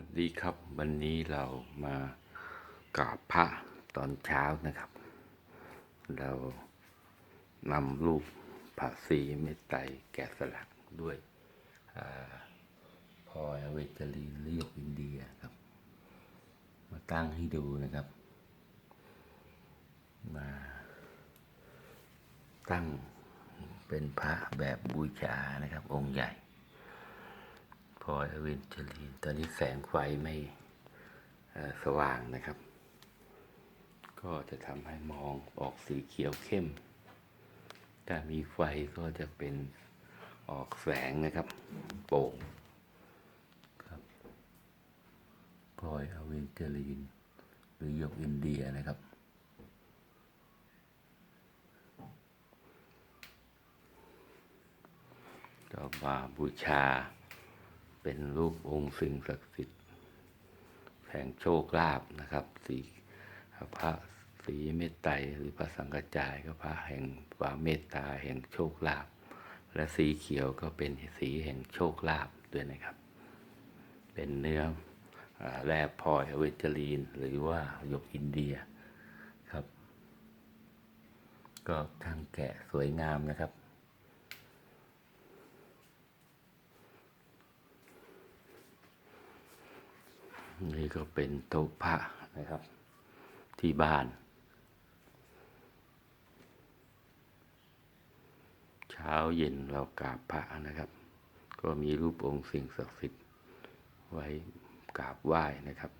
วัสดีครับ วันนี้เรามากราบพระตอนเช้านะครับ เรานำรูปพระศรีเมตไตรแกะสลักด้วยอพลอยเวจรีนเรียกอินเดียครับ มาตั้งให้ดูนะครับ มาตั้งเป็นพระแบบบูชานะครับ องค์ใหญ่ อยอเวนเจลีนตอนนี้แสงไฟไม่สว่างนะครับ ก็จะทำให้มองออกสีเขียวเข้ม ถ้ามีไฟก็จะเป็นออกแสงนะครับ โป่งครับพลอยอเวนเจลีนหรือหยกอินเดียนะครับก็มาบูชา เป็นรูปองค์สิ่งศักดิ์สิทธิ์แห่งโชคลาภนะครับ สีพระสีเมตไตรหรือพระสังกจายก็พระแห่งความเมตตาแห่งโชคลาภและสีเขียวก็เป็นสีแห่งโชคลาภด้วยนะครับ เป็นเนื้อแร่พลอยเวจรีน หรือว่าหยกอินเดียครับ ก็ทางแกะสวยงามนะครับ นี่ก็เป็นโต๊ะพระนะครับ ที่บ้าน เช้าเย็นเรากราบพระนะครับ ก็มีรูปองค์สิ่งศักดิ์สิทธิ์ไว้กราบไหว้นะครับ